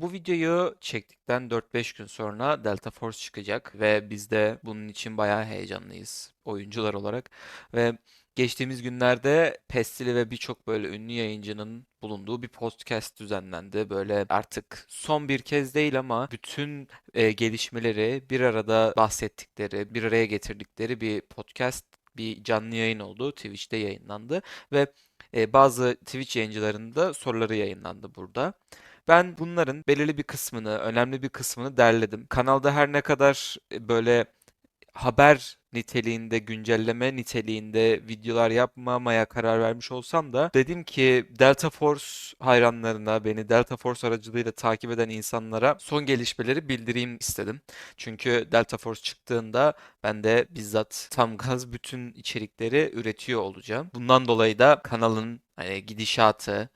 Bu videoyu çektikten 4-5 gün sonra Delta Force çıkacak ve biz de bunun için bayağı heyecanlıyız oyuncular olarak. Ve geçtiğimiz günlerde Pestili ve birçok böyle ünlü yayıncının bulunduğu bir podcast düzenlendi. Böyle artık son bir kez değil ama bütün e, gelişmeleri bir arada bahsettikleri, bir araya getirdikleri bir podcast, bir canlı yayın oldu. Twitch'te yayınlandı ve e, bazı Twitch yayıncılarının soruları yayınlandı burada. Ben bunların belirli bir kısmını, önemli bir kısmını derledim. Kanalda her ne kadar e, böyle haber niteliğinde, güncelleme niteliğinde videolar yapmamaya karar vermiş olsam da dedim ki Delta Force hayranlarına, beni Delta Force aracılığıyla takip eden insanlara son gelişmeleri bildireyim istedim. Çünkü Delta Force çıktığında ben de bizzat tam gaz bütün içerikleri üretiyor olacağım. Bundan dolayı da kanalın hani gidişatı,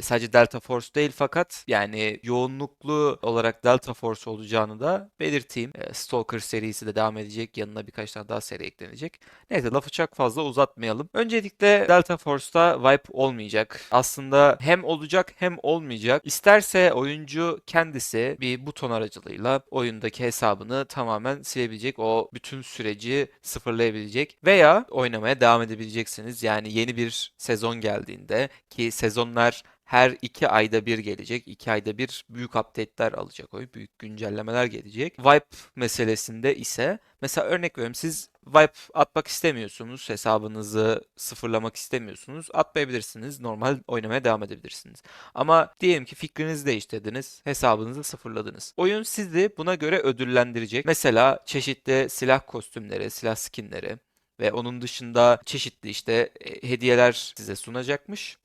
sadece Delta Force değil fakat yani yoğunluklu olarak Delta Force olacağını da belirteyim. Stalker serisi de devam edecek. Yanına birkaç tane daha seri eklenecek. Neyse lafı çok fazla uzatmayalım. Öncelikle Delta Force'da wipe olmayacak. Aslında hem olacak hem olmayacak. İsterse oyuncu kendisi bir buton aracılığıyla oyundaki hesabını tamamen silebilecek. O bütün süreci sıfırlayabilecek veya oynamaya devam edebileceksiniz. Yani yeni bir sezon geldiğinde ki sezonlar her iki ayda bir gelecek. iki ayda bir büyük update'ler alacak oyun. Büyük güncellemeler gelecek. Wipe meselesinde ise mesela örnek veriyorum siz wipe atmak istemiyorsunuz. Hesabınızı sıfırlamak istemiyorsunuz. Atmayabilirsiniz. Normal oynamaya devam edebilirsiniz. Ama diyelim ki fikrinizi değiştirdiniz. Hesabınızı sıfırladınız. Oyun sizi buna göre ödüllendirecek. Mesela çeşitli silah kostümleri, silah skinleri ve onun dışında çeşitli işte e, hediyeler size sunacakmış.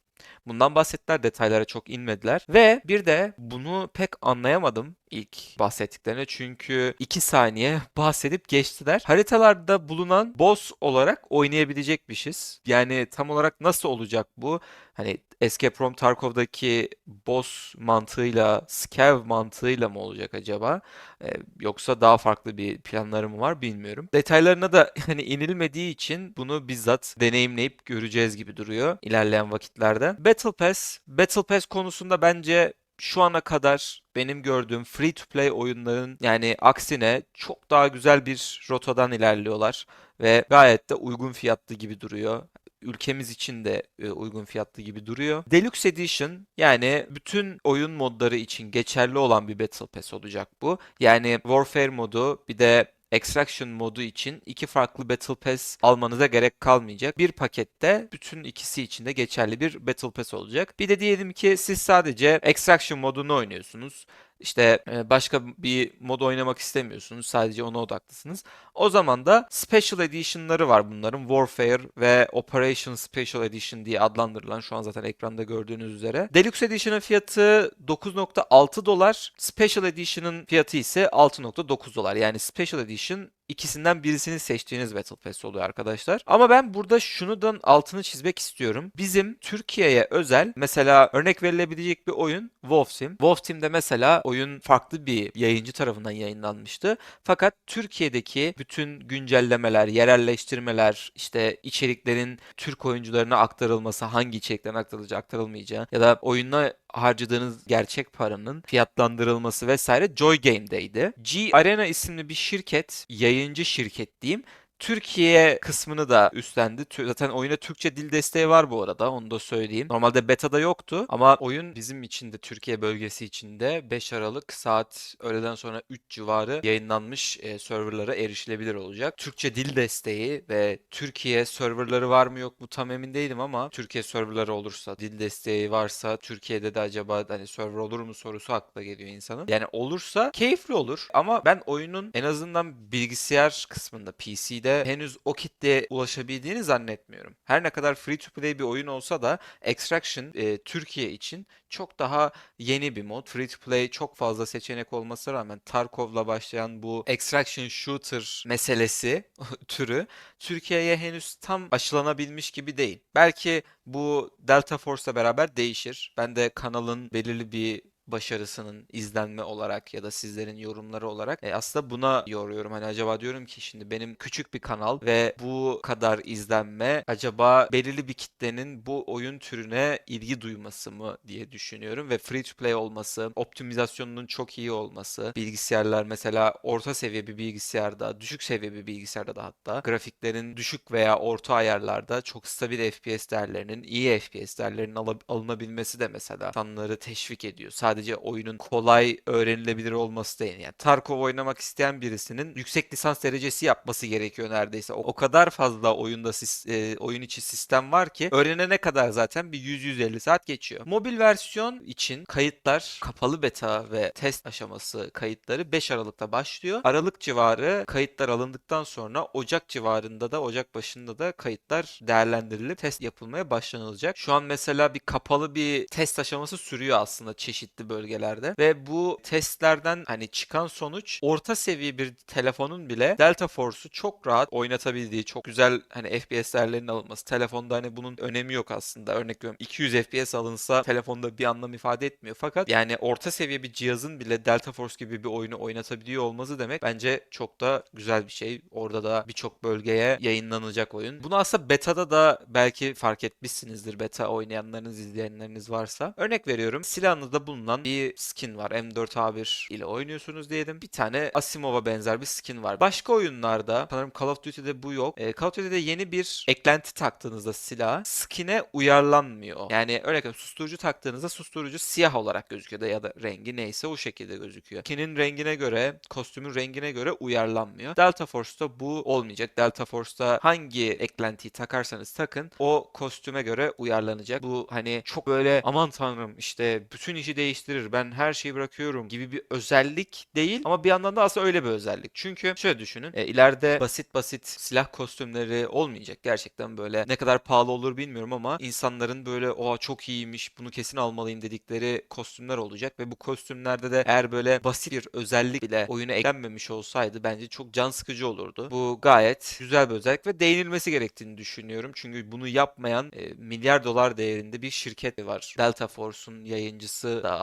Bundan bahsettiler, detaylara çok inmediler. Ve bir de bunu pek anlayamadım ilk bahsettiklerine çünkü 2 saniye bahsedip geçtiler. Haritalarda bulunan boss olarak oynayabilecekmişiz. Yani tam olarak nasıl olacak bu? Hani Escape from Tarkov'daki boss mantığıyla, scav mantığıyla mı olacak acaba? Ee, yoksa daha farklı bir planları mı var bilmiyorum. Detaylarına da hani inilmediği için bunu bizzat deneyimleyip göreceğiz gibi duruyor ilerleyen vakitlerde. Battle Pass, Battle Pass konusunda bence şu ana kadar benim gördüğüm free to play oyunların yani aksine çok daha güzel bir rotadan ilerliyorlar ve gayet de uygun fiyatlı gibi duruyor. Ülkemiz için de e, uygun fiyatlı gibi duruyor. Deluxe Edition yani bütün oyun modları için geçerli olan bir Battle Pass olacak bu. Yani Warfare modu bir de Extraction modu için iki farklı Battle Pass almanıza gerek kalmayacak. Bir pakette bütün ikisi için de geçerli bir Battle Pass olacak. Bir de diyelim ki siz sadece Extraction modunu oynuyorsunuz. İşte e, başka bir mod oynamak istemiyorsunuz. Sadece ona odaklısınız. O zaman da Special Edition'ları var bunların. Warfare ve Operation Special Edition diye adlandırılan şu an zaten ekranda gördüğünüz üzere. Deluxe Edition'ın fiyatı 9.6 dolar. Special Edition'ın fiyatı ise 6.9 dolar. Yani Special Edition ikisinden birisini seçtiğiniz Battle Pass oluyor arkadaşlar. Ama ben burada şunudan altını çizmek istiyorum. Bizim Türkiye'ye özel mesela örnek verilebilecek bir oyun Wolf Team. Wolf Team'de mesela oyun farklı bir yayıncı tarafından yayınlanmıştı. Fakat Türkiye'deki bütün güncellemeler, yerelleştirmeler, işte içeriklerin Türk oyuncularına aktarılması, hangi içeriklerin aktarılacağı, aktarılmayacağı ya da oyuna harcadığınız gerçek paranın fiyatlandırılması vesaire Joy Game'deydi. G Arena isimli bir şirket, yayıncı şirket diyeyim. Türkiye kısmını da üstlendi. Zaten oyuna Türkçe dil desteği var bu arada. Onu da söyleyeyim. Normalde beta'da yoktu ama oyun bizim için de Türkiye bölgesi içinde 5 Aralık saat öğleden sonra 3 civarı yayınlanmış e, serverlara erişilebilir olacak. Türkçe dil desteği ve Türkiye serverları var mı yok mu tam emin değilim ama Türkiye serverları olursa, dil desteği varsa Türkiye'de de acaba hani server olur mu sorusu akla geliyor insanın. Yani olursa keyifli olur ama ben oyunun en azından bilgisayar kısmında PC'de henüz o kitleye ulaşabildiğini zannetmiyorum. Her ne kadar free to play bir oyun olsa da Extraction e, Türkiye için çok daha yeni bir mod. Free to play çok fazla seçenek olmasına rağmen Tarkov'la başlayan bu Extraction Shooter meselesi türü Türkiye'ye henüz tam aşılanabilmiş gibi değil. Belki bu Delta Force'la beraber değişir. Ben de kanalın belirli bir başarısının izlenme olarak ya da sizlerin yorumları olarak e, aslında buna yoruyorum. Hani acaba diyorum ki şimdi benim küçük bir kanal ve bu kadar izlenme acaba belirli bir kitlenin bu oyun türüne ilgi duyması mı diye düşünüyorum ve free to play olması, optimizasyonunun çok iyi olması, bilgisayarlar mesela orta seviye bir bilgisayarda, düşük seviye bir bilgisayarda da hatta grafiklerin düşük veya orta ayarlarda çok stabil FPS değerlerinin, iyi FPS değerlerinin alı- alınabilmesi de mesela insanları teşvik ediyor. Sadece oyunun kolay öğrenilebilir olması değil. Yani Tarkov oynamak isteyen birisinin yüksek lisans derecesi yapması gerekiyor neredeyse. O, o kadar fazla oyunda sis- e, oyun içi sistem var ki öğrenene kadar zaten bir 100-150 saat geçiyor. Mobil versiyon için kayıtlar kapalı beta ve test aşaması kayıtları 5 Aralık'ta başlıyor. Aralık civarı kayıtlar alındıktan sonra Ocak civarında da Ocak başında da kayıtlar değerlendirilip test yapılmaya başlanılacak. Şu an mesela bir kapalı bir test aşaması sürüyor aslında çeşitli bölgelerde ve bu testlerden hani çıkan sonuç orta seviye bir telefonun bile Delta Force'u çok rahat oynatabildiği, çok güzel hani FPS değerlerinin alınması. Telefonda hani bunun önemi yok aslında. Örnek veriyorum 200 FPS alınsa telefonda bir anlam ifade etmiyor. Fakat yani orta seviye bir cihazın bile Delta Force gibi bir oyunu oynatabiliyor olması demek bence çok da güzel bir şey. Orada da birçok bölgeye yayınlanacak oyun. Bunu aslında beta'da da belki fark etmişsinizdir. Beta oynayanlarınız, izleyenleriniz varsa. Örnek veriyorum. Silahınızda bulunan bir skin var. M4A1 ile oynuyorsunuz diyelim. Bir tane Asimov'a benzer bir skin var. Başka oyunlarda sanırım Call of Duty'de bu yok. Ee, Call of Duty'de yeni bir eklenti taktığınızda silah skin'e uyarlanmıyor. Yani örnek veriyorum susturucu taktığınızda susturucu siyah olarak gözüküyor da ya da rengi neyse o şekilde gözüküyor. Skinin rengine göre, kostümün rengine göre uyarlanmıyor. Delta Force'ta bu olmayacak. Delta Force'ta hangi eklentiyi takarsanız takın o kostüme göre uyarlanacak. Bu hani çok böyle aman tanrım işte bütün işi değiştirir ben her şeyi bırakıyorum gibi bir özellik değil ama bir yandan da aslında öyle bir özellik. Çünkü şöyle düşünün e, ileride basit basit silah kostümleri olmayacak. Gerçekten böyle ne kadar pahalı olur bilmiyorum ama insanların böyle o çok iyiymiş bunu kesin almalıyım dedikleri kostümler olacak ve bu kostümlerde de eğer böyle basit bir özellik bile oyuna eklenmemiş olsaydı bence çok can sıkıcı olurdu. Bu gayet güzel bir özellik ve değinilmesi gerektiğini düşünüyorum. Çünkü bunu yapmayan e, milyar dolar değerinde bir şirket var. Delta Force'un yayıncısı da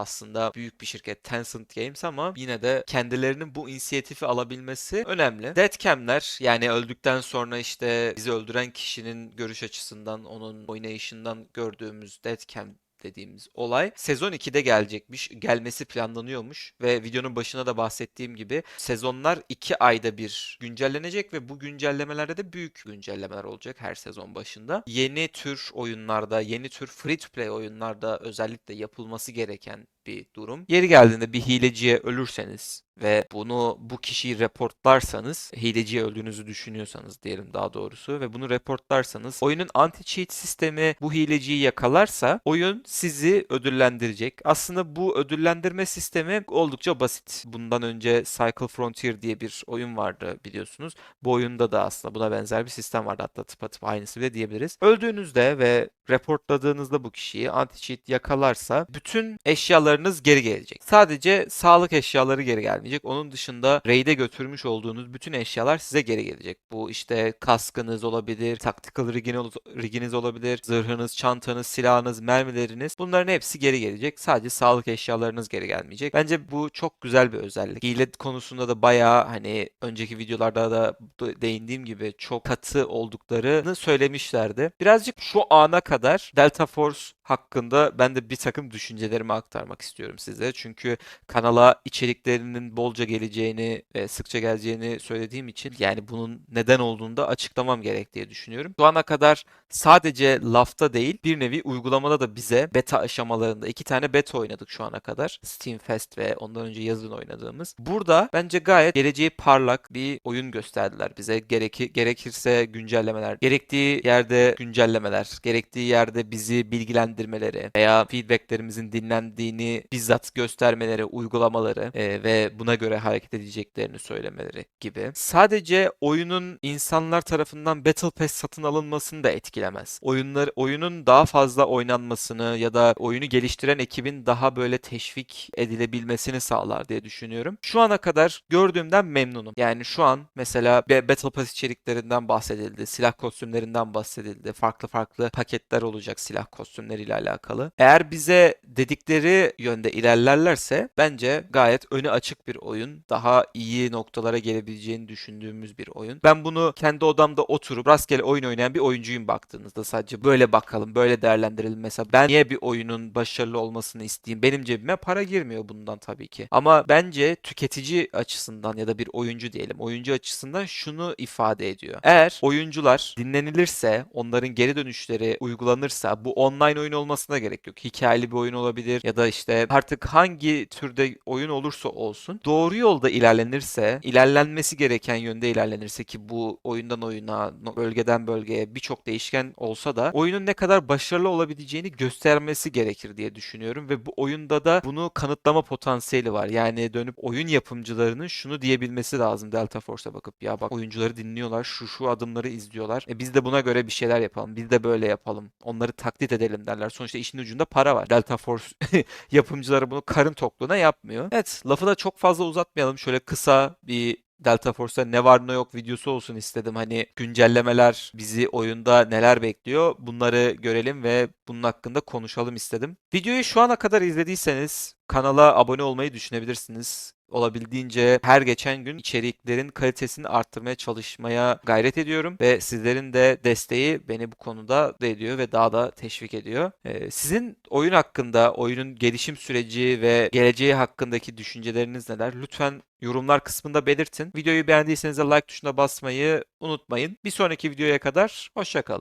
büyük bir şirket Tencent Games ama yine de kendilerinin bu inisiyatifi alabilmesi önemli. Deathcam'ler yani öldükten sonra işte bizi öldüren kişinin görüş açısından onun oynayışından gördüğümüz deathcam dediğimiz olay sezon 2'de gelecekmiş. Gelmesi planlanıyormuş ve videonun başına da bahsettiğim gibi sezonlar 2 ayda bir güncellenecek ve bu güncellemelerde de büyük güncellemeler olacak her sezon başında. Yeni tür oyunlarda, yeni tür free to play oyunlarda özellikle yapılması gereken bir durum. Yeri geldiğinde bir hileciye ölürseniz ve bunu bu kişiyi reportlarsanız, hileciye öldüğünüzü düşünüyorsanız diyelim daha doğrusu ve bunu reportlarsanız oyunun anti-cheat sistemi bu hileciyi yakalarsa oyun sizi ödüllendirecek. Aslında bu ödüllendirme sistemi oldukça basit. Bundan önce Cycle Frontier diye bir oyun vardı biliyorsunuz. Bu oyunda da aslında buna benzer bir sistem vardı. Hatta tıpatıp aynısı bile diyebiliriz. Öldüğünüzde ve reportladığınızda bu kişiyi anti-cheat yakalarsa bütün eşyalarınız geri gelecek. Sadece sağlık eşyaları geri gelmeyecek. Onun dışında raid'e götürmüş olduğunuz bütün eşyalar size geri gelecek. Bu işte kaskınız olabilir, tactical riginiz, olabilir, zırhınız, çantanız, silahınız, mermileriniz. Bunların hepsi geri gelecek. Sadece sağlık eşyalarınız geri gelmeyecek. Bence bu çok güzel bir özellik. Hile konusunda da bayağı hani önceki videolarda da değindiğim gibi çok katı olduklarını söylemişlerdi. Birazcık şu ana kadar Delta Force hakkında ben de bir takım düşüncelerimi aktarmak istiyorum size. Çünkü kanala içeriklerinin bolca geleceğini ve sıkça geleceğini söylediğim için yani bunun neden olduğunu da açıklamam gerek diye düşünüyorum. Şu ana kadar sadece lafta değil bir nevi uygulamada da bize beta aşamalarında iki tane beta oynadık şu ana kadar. Steam Fest ve ondan önce yazın oynadığımız. Burada bence gayet geleceği parlak bir oyun gösterdiler bize. Gereki, gerekirse güncellemeler, gerektiği yerde güncellemeler, gerektiği yerde bizi bilgilendirmeleri veya feedbacklerimizin dinlendiğini bizzat göstermeleri, uygulamaları e, ve buna göre hareket edeceklerini söylemeleri gibi. Sadece oyunun insanlar tarafından Battle Pass satın alınmasını da etkilemez. Oyunlar oyunun daha fazla oynanmasını ya da oyunu geliştiren ekibin daha böyle teşvik edilebilmesini sağlar diye düşünüyorum. Şu ana kadar gördüğümden memnunum. Yani şu an mesela Battle Pass içeriklerinden bahsedildi, silah kostümlerinden bahsedildi, farklı farklı paketler olacak silah kostümleriyle ile alakalı. Eğer bize dedikleri yönde ilerlerlerse bence gayet önü açık bir oyun. Daha iyi noktalara gelebileceğini düşündüğümüz bir oyun. Ben bunu kendi odamda oturup rastgele oyun oynayan bir oyuncuyum baktığınızda sadece böyle bakalım, böyle değerlendirelim. Mesela ben niye bir oyunun başarılı olmasını isteyeyim? Benim cebime para girmiyor bundan tabii ki. Ama bence tüketici açısından ya da bir oyuncu diyelim, oyuncu açısından şunu ifade ediyor. Eğer oyuncular dinlenilirse, onların geri dönüşleri uygulanırsa bu online oyun olmasına gerek yok. Hikayeli bir oyun olabilir ya da işte artık hangi türde oyun olursa olsun doğru yolda ilerlenirse, ilerlenmesi gereken yönde ilerlenirse ki bu oyundan oyuna, bölgeden bölgeye birçok değişken olsa da oyunun ne kadar başarılı olabileceğini göstermesi gerekir diye düşünüyorum ve bu oyunda da bunu kanıtlama potansiyeli var. Yani dönüp oyun yapımcılarının şunu diyebilmesi lazım Delta Force'a bakıp ya bak oyuncuları dinliyorlar, şu şu adımları izliyorlar. E biz de buna göre bir şeyler yapalım. Biz de böyle yapalım. Onları taklit edelim derler. Sonuçta işin ucunda para var. Delta Force yapımcıları bunu karın tokluğuna yapmıyor. Evet, lafı da çok fazla uzatmayalım. Şöyle kısa bir Delta Force'ta ne var ne yok videosu olsun istedim. Hani güncellemeler bizi oyunda neler bekliyor bunları görelim ve bunun hakkında konuşalım istedim. Videoyu şu ana kadar izlediyseniz kanala abone olmayı düşünebilirsiniz. Olabildiğince her geçen gün içeriklerin kalitesini arttırmaya çalışmaya gayret ediyorum ve sizlerin de desteği beni bu konuda mutlu ediyor ve daha da teşvik ediyor. Ee, sizin oyun hakkında, oyunun gelişim süreci ve geleceği hakkındaki düşünceleriniz neler? Lütfen yorumlar kısmında belirtin. Videoyu beğendiyseniz de like tuşuna basmayı unutmayın. Bir sonraki videoya kadar hoşça kalın.